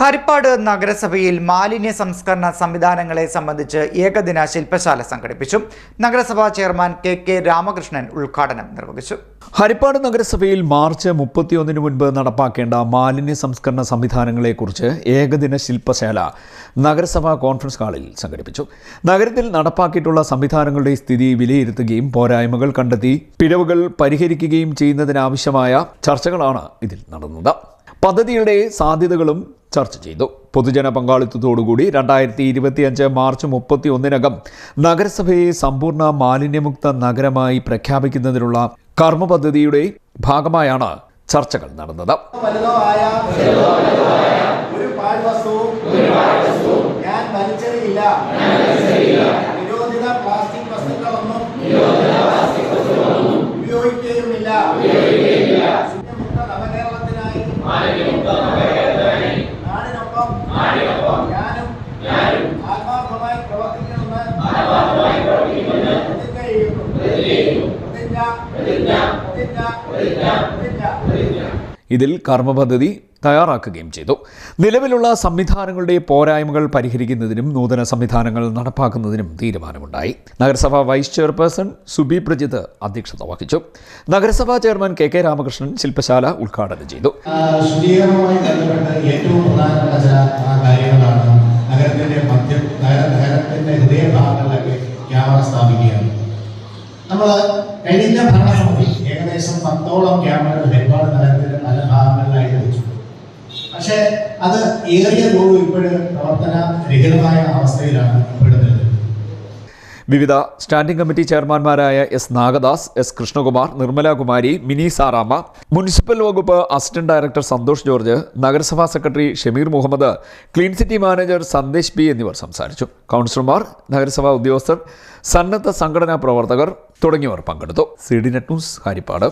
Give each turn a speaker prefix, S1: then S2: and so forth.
S1: ഹരിപ്പാട് നഗരസഭയിൽ മാലിന്യ സംസ്കരണ സംവിധാനങ്ങളെ സംബന്ധിച്ച് ഏകദിന ശില്പശാല സംഘടിപ്പിച്ചു. നഗരസഭാ ചെയർമാൻ കെ കെ രാമകൃഷ്ണൻ ഉദ്ഘാടനം നിർവഹിച്ചു.
S2: ഹരിപ്പാട് നഗരസഭയിൽ മാർച്ച് മുപ്പത്തിയൊന്നിന് മുൻപ് നടപ്പാക്കേണ്ട മാലിന്യ സംസ്കരണ സംവിധാനങ്ങളെക്കുറിച്ച് ഏകദിന ശില്പശാല നഗരസഭാ കോൺഫറൻസ് ഹാളിൽ സംഘടിപ്പിച്ചു. നഗരത്തിൽ നടപ്പാക്കിയിട്ടുള്ള സംവിധാനങ്ങളുടെ സ്ഥിതി വിലയിരുത്തുകയും പോരായ്മകൾ കണ്ടെത്തി പിഴവുകൾ പരിഹരിക്കുകയും ചെയ്യുന്നതിനാവശ്യമായ ചർച്ചകളാണ് ഇതിൽ നടന്നത്. പദ്ധതിയുടെ സാധ്യതകളും ചർച്ച ചെയ്തു. പൊതുജന പങ്കാളിത്തത്തോടുകൂടി രണ്ടായിരത്തി ഇരുപത്തിയഞ്ച് മാർച്ച് മുപ്പത്തി ഒന്നിനകം നഗരസഭയെ സമ്പൂർണ മാലിന്യമുക്ത നഗരമായി പ്രഖ്യാപിക്കുന്നതിനുള്ള കർമ്മ പദ്ധതിയുടെ ഭാഗമായാണ് ചർച്ചകൾ നടന്നത്.
S3: ആയ ഒരു
S2: ഇതിൽ കർമ്മപദ്ധതി തയ്യാറാക്കുകയും ചെയ്തു. നിലവിലുള്ള സംവിധാനങ്ങളുടെ പോരായ്മകൾ പരിഹരിക്കുന്നതിനും നൂതന സംവിധാനങ്ങൾ നടപ്പാക്കുന്നതിനും തീരുമാനമുണ്ടായി. നഗരസഭാ വൈസ് ചെയർപേഴ്സൺ സുബി പ്രജിത്ത് അധ്യക്ഷത വഹിച്ചു. നഗരസഭാ ചെയർമാൻ കെ കെ രാമകൃഷ്ണൻ ശില്പശാല ഉദ്ഘാടനം ചെയ്തു.
S4: നമ്മൾ കഴിഞ്ഞ ഭരണസമിതി ഏകദേശം പത്തോളം ക്യാമറകൾ ഹരിപ്പാട് നഗരത്തിന്റെ പല ഭാഗങ്ങളിലായിട്ട് വെച്ചു പക്ഷേ അത് ഏറിയ തോറും ഇപ്പോഴും പ്രവർത്തന രഹിതമായ അവസ്ഥയിലാണ് ഇപ്പോഴും
S2: വിവിധ standing committee ചെയർമാൻമാരായ S Nagadas S Krishnakumar Nirmala Kumari Mini Saramma municipal വകുപ്പ് അസിസ്റ്റന്റ് ഡയറക്ടർ സന്തോഷ് ജോർജ് നഗരസഭാ secretary Shameer Muhammad clean city manager Sandesh P എന്നിവർ സംസാരിച്ചു. കൗൺസിലർമാർ നഗരസഭാ ഉദ്യോഗസ്ഥർ സന്നദ്ധ സംഘടനാ പ്രവർത്തകർ തുടങ്ങിയവർ പങ്കെടുത്തു. C D net news Haripad.